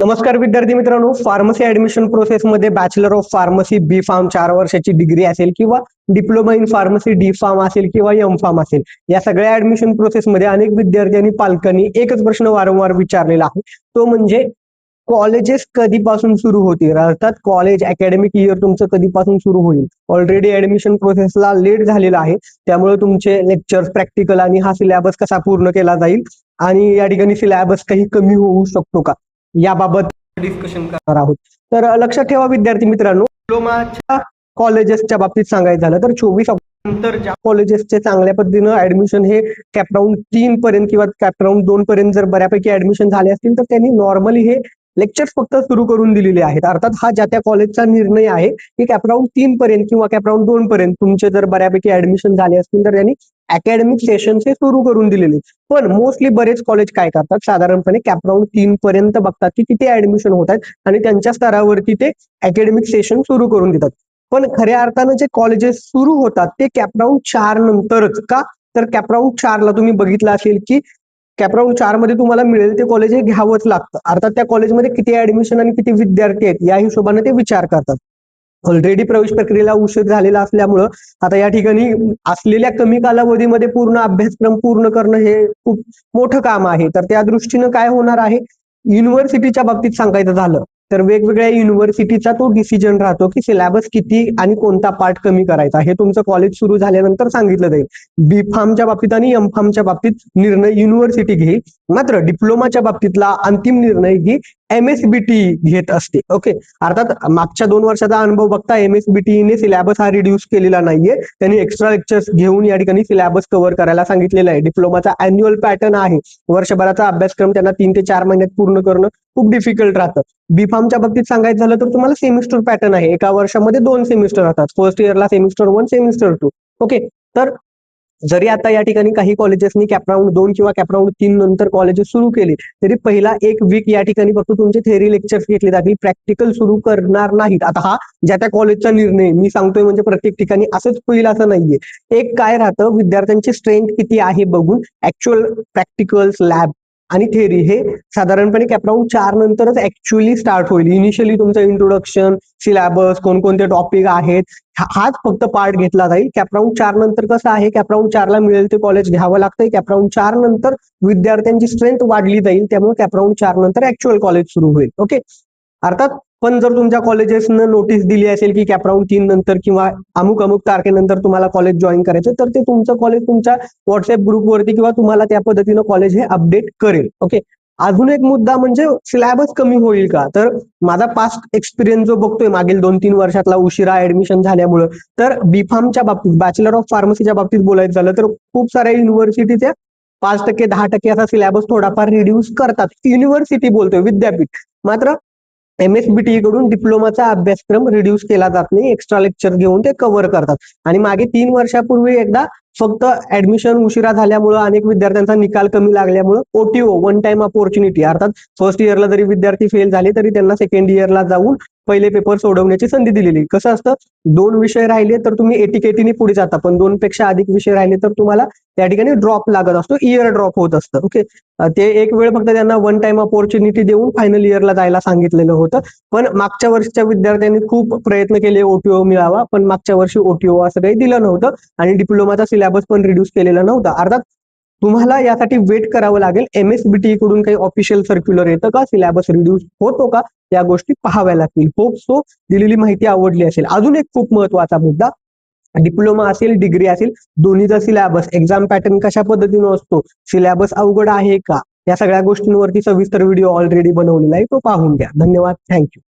नमस्कार विद्यार्थी मित्रांनो फार्मसी ऍडमिशन प्रोसेसमध्ये bachelor of pharmacy B pharm चार वर्षाची डिग्री असेल किंवा diploma in pharmacy D pharm असेल किंवा एम फार्म असेल. या सगळ्या ऍडमिशन प्रोसेसमध्ये अनेक विद्यार्थी आणि पालकांनी एकच प्रश्न वारंवार विचारलेला आहे. तो म्हणजे कॉलेजेस कधीपासून सुरू होतील? अर्थात कॉलेज अकॅडमिक इयर तुमचं कधीपासून सुरू होईल? ऑलरेडी ऍडमिशन प्रोसेसला लेट झालेला आहे. त्यामुळे तुमचे लेक्चर्स प्रॅक्टिकल आणि हा सिलेबस कसा पूर्ण केला जाईल? आणि या ठिकाणी सिलेबस काही कमी होऊ शकतो का? याबाबत डिस्कशन करणार आहोत. तर लक्षात ठेवा विद्यार्थी मित्रांनो. डिप्लोमाच्या कॉलेजेसच्या बाबतीत सांगायचं झालं तर चोवीस नंतर ज्या कॉलेजेसचे चांगल्या पद्धतीनं ऍडमिशन हे कॅपराऊंड तीन पर्यंत किंवा कॅपराऊंड दोन पर्यंत जर बऱ्यापैकी ऍडमिशन झाले असतील तर त्यांनी नॉर्मली हे लेक्चर्स फक्त सुरू करून दिलेले आहेत. अर्थात हा ज्या त्या कॉलेजचा निर्णय आहे की कॅपराऊंड तीन पर्यंत किंवा कॅपराऊंड दोन पर्यंत तुमचे जर बऱ्यापैकी ऍडमिशन झाले असतील तर त्यांनी अकॅडमिक सेशन हे सुरू करून दिलेले. पण मोस्टली बरेच कॉलेज काय करतात? साधारणपणे कॅपराऊंड तीन पर्यंत बघतात की किती ऍडमिशन होत आहेत आणि त्यांच्या स्तरावरती ते अकॅडमिक सेशन सुरू करून देतात. पण खऱ्या अर्थानं जे कॉलेजेस सुरू होतात ते कॅपराऊंड चार नंतरच का? तर कॅपराऊंड चारला तुम्ही बघितलं असेल की कॅपराऊंड चारमध्ये तुम्हाला मिळेल ते कॉलेज हे घ्यावंच लागतं. अर्थात त्या कॉलेजमध्ये किती ऍडमिशन आणि किती विद्यार्थी आहेत या हिशोबाने ते विचार करतात. ऑलरेडी प्रवेश प्रक्रियेला उशीर झालेला असल्यामुळं आता या ठिकाणी असलेल्या कमी कालावधीमध्ये पूर्ण अभ्यासक्रम पूर्ण करणं हे खूप मोठं काम आहे. तर त्या दृष्टीनं काय होणार आहे? युनिव्हर्सिटीच्या बाबतीत सांगायचं झालं तर वेगवेगळ्या युनिव्हर्सिटीचा तो डिसिजन राहतो की सिलेबस किती आणि कोणता पार्ट कमी करायचा. हे तुमचं कॉलेज सुरू झाल्यानंतर सांगितलं जाईल. बी फार्मच्या बाबतीत आणि एम फार्मच्या बाबतीत निर्णय युनिव्हर्सिटी घेईल मात्र डिप्लोमाच्या बाबतीतला अंतिम निर्णय ही एमएसबीटी घेत असते. ओके अर्थात मागच्या दोन वर्षाचा अनुभव बघता एमएसबीटीने सिलेबस हा रिड्यूस केलेला नाहीये. त्यांनी एक्स्ट्रा लेक्चर्स घेऊन या ठिकाणी सिलेबस कव्हर करायला सांगितलेला आहे. डिप्लोमाचा अॅन्युअल पॅटर्न आहे. वर्षभराचा अभ्यासक्रम त्यांना तीन ते चार महिन्यात पूर्ण करणं खूप डिफिकल्ट राहतं. बी फार्मच्या बाबतीत सांगायचं झालं तर तुम्हाला सेमिस्टर पॅटर्न आहे. एका वर्षामध्ये दोन सेमिस्टर राहतात. फर्स्ट इयरला semester one semester two okay तर जरी आता या ठिकाणी काही कॉलेजेसनी कॅपराऊंड दोन किंवा कॅपराऊंड तीन नंतर कॉलेजेस सुरू केले तरी पहिला एक वीक या ठिकाणी फक्त तुमचे थेअरी लेक्चर्स घेतले जातील. प्रॅक्टिकल सुरू करणार नाहीत. आता हा ज्या त्या कॉलेजचा निर्णय मी सांगतोय म्हणजे प्रत्येक ठिकाणी असंच होईल असं नाहीये. एक काय राहतं विद्यार्थ्यांची स्ट्रेंथ किती आहे बघून ऍक्च्युअल प्रॅक्टिकल्स लॅब आणि थेअरी हे साधारणपणे कॅपराऊंड चार नंतरच ऍक्च्युअली स्टार्ट होईल. इनिशियली तुमचं इंट्रोडक्शन सिलेबस कोणकोणते टॉपिक आहेत हाच फक्त पार्ट घेतला जाईल. कॅपराऊंड चार नंतर कसं आहे? कॅपराऊंड चारला मिळेल ते कॉलेज घ्यावं लागतंय. कॅपराऊंड चार नंतर विद्यार्थ्यांची स्ट्रेंथ वाढली जाईल. त्यामुळे कॅपराऊंड चार नंतर ऍक्च्युअल कॉलेज सुरू होईल. ओके अर्थात पण जर तुमच्या कॉलेजेसनं नोटीस दिली असेल की कॅपराऊंड तीन नंतर किंवा अमुक अमुक तारखेनंतर तुम्हाला कॉलेज जॉईन करायचं तर ते तुमचं कॉलेज तुमच्या व्हॉट्सअप ग्रुपवरती किंवा तुम्हाला त्या पद्धतीनं कॉलेज हे अपडेट करेल. ओके अजून एक मुद्दा म्हणजे सिलॅबस कमी होईल का? तर माझा पास्ट एक्सपिरियन्स जो बघतोय मागील दोन तीन वर्षातला उशिरा ऍडमिशन झाल्यामुळं तर बीफार्मच्या बाबतीत बॅचलर ऑफ फार्मसीच्या बाबतीत बोलायचं झालं तर खूप साऱ्या युनिव्हर्सिटीच्या पाच टक्के दहा टक्के असा सिलॅबस थोडाफार रिड्यूस करतात. युनिव्हर्सिटी बोलतोय विद्यापीठ. मात्र एमएसबीटी कडून डिप्लोमाचा अभ्यासक्रम रिड्यूस केला जात नाही. एक्स्ट्रा लेक्चर घेऊन ते कव्हर करतात. आणि मागे तीन वर्षापूर्वी एकदा फक्त ऍडमिशन उशिरा झाल्यामुळं अनेक विद्यार्थ्यांचा निकाल कमी लागल्यामुळं ओटीओ वन टाइम अपॉर्च्युनिटी अर्थात फर्स्ट इयरला जरी विद्यार्थी फेल झाले तरी त्यांना सेकंड इयरला जाऊन पहिले पेपर सोडवण्याची संधी दिलेली. कसं असतं? दोन विषय राहिले तर तुम्ही एटीकेटीने पुढे जाता पण दोन पेक्षा अधिक विषय राहिले तर तुम्हाला त्या ठिकाणी ड्रॉप लागत असतो इयर ड्रॉप होत असतं. ओके ते एक वेळ फक्त त्यांना वन टाइम अपॉर्च्युनिटी देऊन फायनल इयरला जायला सांगितलेलं होतं. पण मागच्या वर्षीच्या विद्यार्थ्यांनी खूप प्रयत्न केले ओटीओ मिळावा पण मागच्या वर्षी ओटीओ असं काही दिलं नव्हतं आणि डिप्लोमाचा सिलेबस पण रिड्यूस केलेला नव्हता. अर्थात तुम्हाला यासाठी वेट करावं लागेल. एमएसबीटी कडून काही ऑफिशियल सर्क्युलर येतं का? सिलेबस रिड्यूस होतो का? या गोष्टी पाहाव्या लागतील. होप सो दिलेली माहिती आवडली असेल. अजून एक खूप महत्त्वाचा मुद्दा डिप्लोमा असेल डिग्री असेल दोन्हीचा सिलॅबस एक्झाम पॅटर्न कशा पद्धतीनं असतो? सिलॅबस अवघड आहे का? या सगळ्या गोष्टींवरती सविस्तर व्हिडिओ ऑलरेडी बनवलेला आहे तो पाहून घ्या. धन्यवाद. थँक्यू